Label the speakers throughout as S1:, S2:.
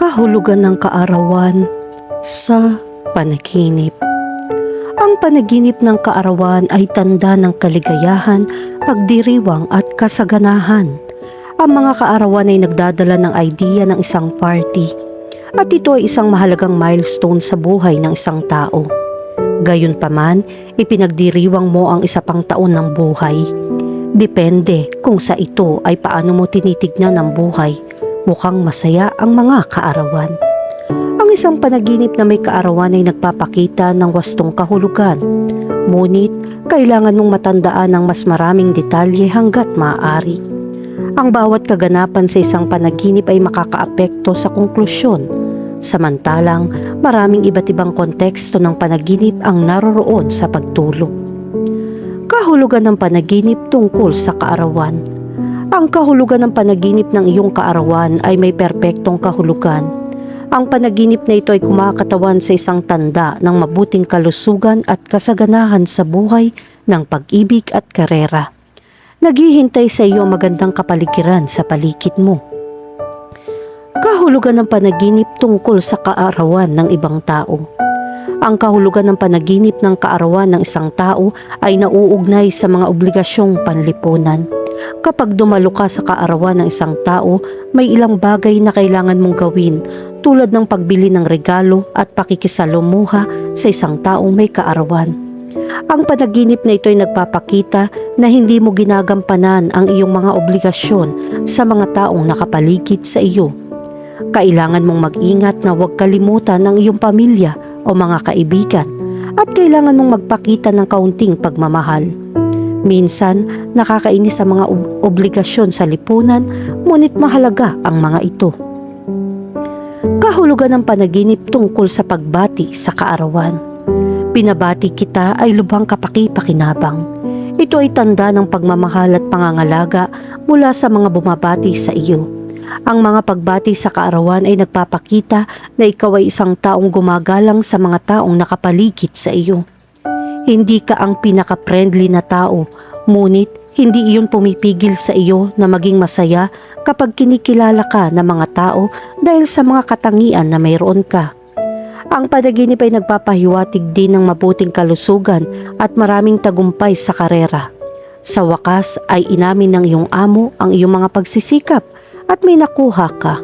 S1: kahulugan ng kaarawan sa panaginip. Ang panaginip ng kaarawan ay tanda ng kaligayahan, pagdiriwang at kasaganahan. Ang mga kaarawan ay nagdadala ng idea ng isang party at ito ay isang mahalagang milestone sa buhay ng isang tao. Gayunpaman, ipinagdiriwang mo ang isa pang taon ng buhay. Depende kung sa ito ay paano mo tinitignan ang buhay mukhang masaya ang mga kaarawan. Ang isang panaginip na may kaarawan ay nagpapakita ng wastong kahulugan. Ngunit, kailangan mong matandaan ng mas maraming detalye hanggat maaari. Ang bawat kaganapan sa isang panaginip ay makakaapekto sa konklusyon. Samantalang, maraming iba't ibang konteksto ng panaginip ang naroroon sa pagtulog. Kahulugan ng panaginip tungkol sa kaarawan ang kahulugan ng panaginip ng iyong kaarawan ay may perpektong kahulugan. Ang panaginip na ito ay kumakatawan sa isang tanda ng mabuting kalusugan at kasaganahan sa buhay ng pag-ibig at karera. Naghihintay sa iyo ang magandang kapaligiran sa paligid mo. Kahulugan ng panaginip tungkol sa kaarawan ng ibang tao. Ang kahulugan ng panaginip ng kaarawan ng isang tao ay nauugnay sa mga obligasyong panlipunan Kapag dumalo ka sa kaarawan ng isang tao, may ilang bagay na kailangan mong gawin tulad ng pagbili ng regalo at pakikisalumuha sa isang taong may kaarawan. Ang panaginip na ito ay nagpapakita na hindi mo ginagampanan ang iyong mga obligasyon sa mga taong nakapaligid sa iyo. Kailangan mong mag-ingat na huwag kalimutan ang iyong pamilya o mga kaibigan at kailangan mong magpakita ng kaunting pagmamahal. Minsan, nakakainis sa mga ob- obligasyon sa lipunan, ngunit mahalaga ang mga ito. Kahulugan ng panaginip tungkol sa pagbati sa kaarawan. Pinabati kita ay lubhang kapaki-pakinabang. Ito ay tanda ng pagmamahal at pangangalaga mula sa mga bumabati sa iyo. Ang mga pagbati sa kaarawan ay nagpapakita na ikaw ay isang taong gumagalang sa mga taong nakapaligid sa iyo. Hindi ka ang pinaka-friendly na tao, ngunit hindi iyon pumipigil sa iyo na maging masaya kapag kinikilala ka ng mga tao dahil sa mga katangian na mayroon ka. Ang panaginip ay nagpapahiwatig din ng mabuting kalusugan at maraming tagumpay sa karera. Sa wakas ay inamin ng iyong amo ang iyong mga pagsisikap at may nakuha ka.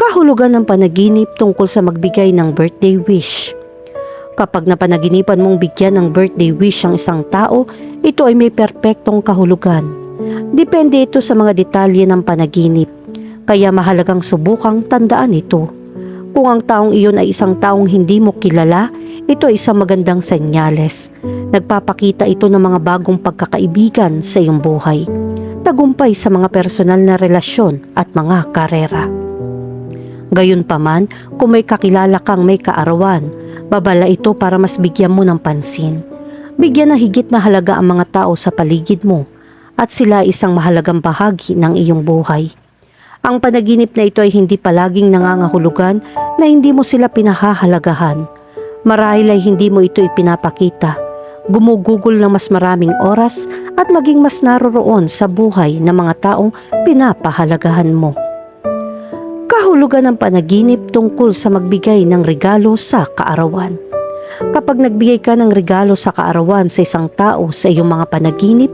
S1: Kahulugan ng panaginip tungkol sa magbigay ng birthday wish. Kapag napanaginipan mong bigyan ng birthday wish ang isang tao, ito ay may perpektong kahulugan. Depende ito sa mga detalye ng panaginip, kaya mahalagang subukang tandaan ito. Kung ang taong iyon ay isang taong hindi mo kilala, ito ay isang magandang senyales. Nagpapakita ito ng mga bagong pagkakaibigan sa iyong buhay. Tagumpay sa mga personal na relasyon at mga karera. Gayunpaman, kung may kakilala kang may kaarawan, Babala ito para mas bigyan mo ng pansin. Bigyan na higit na halaga ang mga tao sa paligid mo at sila isang mahalagang bahagi ng iyong buhay. Ang panaginip na ito ay hindi palaging nangangahulugan na hindi mo sila pinahahalagahan. Marahil ay hindi mo ito ipinapakita. Gumugugol ng mas maraming oras at maging mas naroroon sa buhay ng mga taong pinapahalagahan mo kahulugan ng panaginip tungkol sa magbigay ng regalo sa kaarawan. Kapag nagbigay ka ng regalo sa kaarawan sa isang tao sa iyong mga panaginip,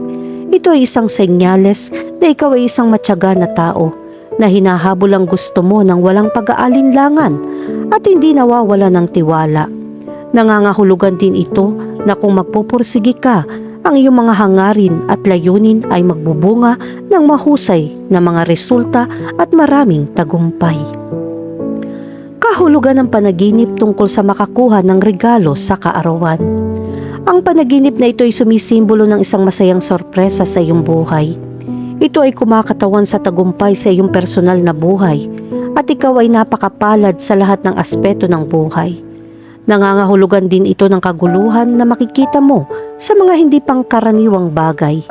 S1: ito ay isang senyales na ikaw ay isang matyaga na tao na hinahabol ang gusto mo ng walang pag-aalinlangan at hindi nawawala ng tiwala. Nangangahulugan din ito na kung magpupursige ka ang iyong mga hangarin at layunin ay magbubunga ng mahusay na mga resulta at maraming tagumpay. Kahulugan ng panaginip tungkol sa makakuha ng regalo sa kaarawan. Ang panaginip na ito ay sumisimbolo ng isang masayang sorpresa sa iyong buhay. Ito ay kumakatawan sa tagumpay sa iyong personal na buhay at ikaw ay napakapalad sa lahat ng aspeto ng buhay. Nangangahulugan din ito ng kaguluhan na makikita mo sa mga hindi pangkaraniwang bagay.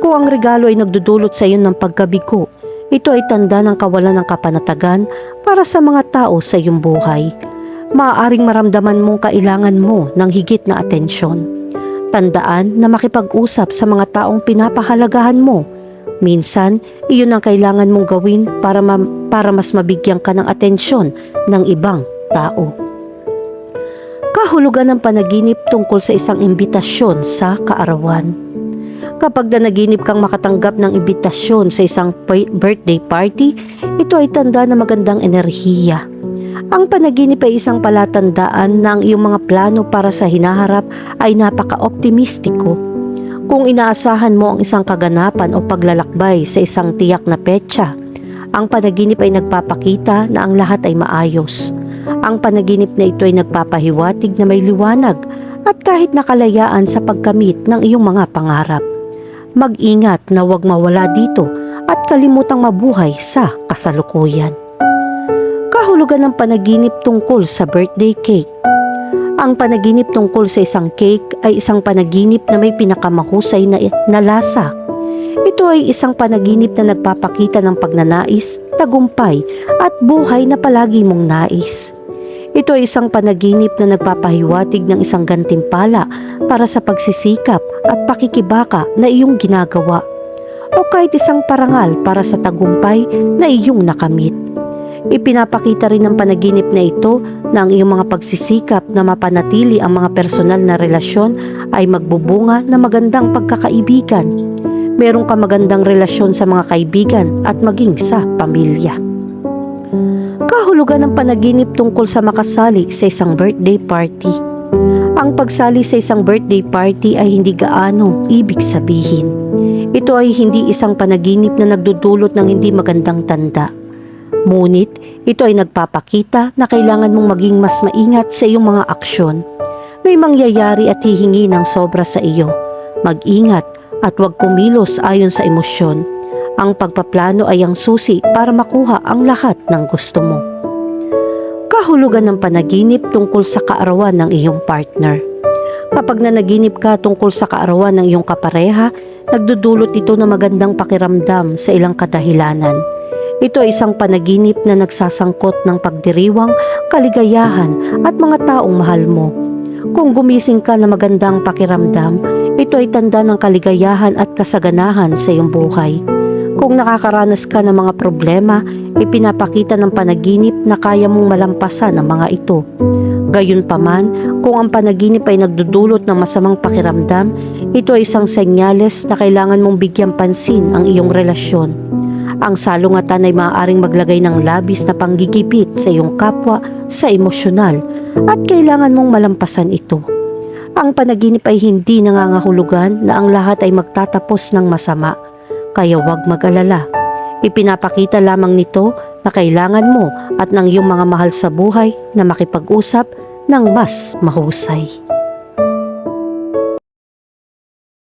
S1: Kung ang regalo ay nagdudulot sa iyo ng pagkabigo, ito ay tanda ng kawalan ng kapanatagan para sa mga tao sa iyong buhay. Maaaring maramdaman mong kailangan mo ng higit na atensyon. Tandaan na makipag-usap sa mga taong pinapahalagahan mo Minsan, iyon ang kailangan mong gawin para, ma- para mas mabigyan ka ng atensyon ng ibang tao. Kahulugan ng panaginip tungkol sa isang imbitasyon sa kaarawan. Kapag nanaginip kang makatanggap ng imbitasyon sa isang birthday party, ito ay tanda na magandang enerhiya. Ang panaginip ay isang palatandaan na ang iyong mga plano para sa hinaharap ay napaka-optimistiko. Kung inaasahan mo ang isang kaganapan o paglalakbay sa isang tiyak na petsa, ang panaginip ay nagpapakita na ang lahat ay maayos. Ang panaginip na ito ay nagpapahiwatig na may liwanag at kahit nakalayaan sa pagkamit ng iyong mga pangarap. Mag-ingat na huwag mawala dito at kalimutang mabuhay sa kasalukuyan. Kahulugan ng panaginip tungkol sa birthday cake. Ang panaginip tungkol sa isang cake ay isang panaginip na may pinakamahusay na, na lasa. Ito ay isang panaginip na nagpapakita ng pagnanais, tagumpay at buhay na palagi mong nais. Ito ay isang panaginip na nagpapahiwatig ng isang gantimpala para sa pagsisikap at pakikibaka na iyong ginagawa o kahit isang parangal para sa tagumpay na iyong nakamit. Ipinapakita rin ng panaginip na ito na ang iyong mga pagsisikap na mapanatili ang mga personal na relasyon ay magbubunga na magandang pagkakaibigan. Meron ka magandang relasyon sa mga kaibigan at maging sa pamilya. Kahulugan ng panaginip tungkol sa makasali sa isang birthday party. Ang pagsali sa isang birthday party ay hindi gaano ibig sabihin. Ito ay hindi isang panaginip na nagdudulot ng hindi magandang tanda. Ngunit, ito ay nagpapakita na kailangan mong maging mas maingat sa iyong mga aksyon. May mangyayari at hihingi ng sobra sa iyo. Mag-ingat at huwag kumilos ayon sa emosyon. Ang pagpaplano ay ang susi para makuha ang lahat ng gusto mo. Kahulugan ng panaginip tungkol sa kaarawan ng iyong partner. Kapag nanaginip ka tungkol sa kaarawan ng iyong kapareha, nagdudulot ito ng magandang pakiramdam sa ilang kadahilanan. Ito ay isang panaginip na nagsasangkot ng pagdiriwang, kaligayahan at mga taong mahal mo. Kung gumising ka na magandang pakiramdam, ito ay tanda ng kaligayahan at kasaganahan sa iyong buhay. Kung nakakaranas ka ng mga problema, ipinapakita ng panaginip na kaya mong malampasan ang mga ito. Gayunpaman, kung ang panaginip ay nagdudulot ng masamang pakiramdam, ito ay isang senyales na kailangan mong bigyan pansin ang iyong relasyon. Ang salungatan ay maaaring maglagay ng labis na panggigipit sa iyong kapwa sa emosyonal at kailangan mong malampasan ito. Ang panaginip ay hindi nangangahulugan na ang lahat ay magtatapos ng masama, kaya huwag mag-alala. Ipinapakita lamang nito na kailangan mo at ng iyong mga mahal sa buhay na makipag-usap ng mas mahusay.